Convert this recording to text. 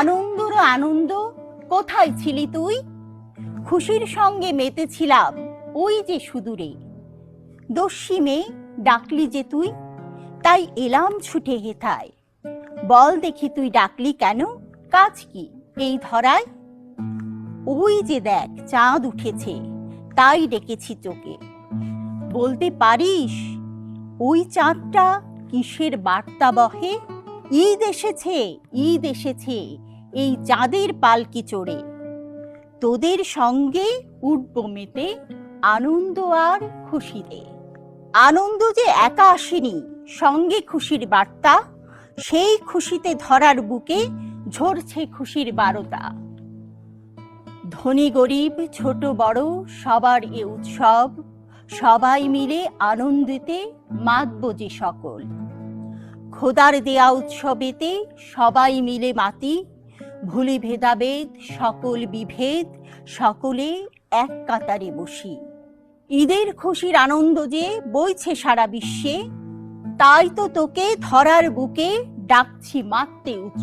আনন্দর আনন্দ, কোথায় ছিলি তুই? খুশির সঙ্গে মেতেছিলাম ওই যে সুদূরে। দস্যি মেয়ে ডাকলি যে তুই, তাই এলাম ছুটে হেথায়। বল দেখি তুই ডাকলি কেন? কাজ কি এই ধরায়? ওই যে দেখ, চাঁদ উঠেছে, তাই ডেকেছি তোকে। বলতে পারিস, ওই চাঁদটা কিসের বার্তা বহে? ঈদ এসেছে ঈদ এসেছে এই চাঁদের পালকি চড়ে। তোদের সঙ্গে উঠব মেতে আনন্দ আর খুশিতে। আনন্দ যে একা আসেনি, সঙ্গে খুশির বার্তা, সেই খুশিতে ধরার বুকে ঝরছে খুশির বারতা। ধনী গরিব, ছোট বড়, সবার এ উৎসব, সবাই মিলে আনন্দিতে মাতব যে সকল। খোদার দেয়া উৎসবেতে সবাই মিলে মাতি ভুলি ভেদাভেদ সকল বিভেদ, সকলে এক কাতারে বসি। ঈদের খুশির আনন্দ যে বইছে সারা বিশ্বে, তাই তো তোকে ধরার বুকে ডাকছি মাততে উৎসব।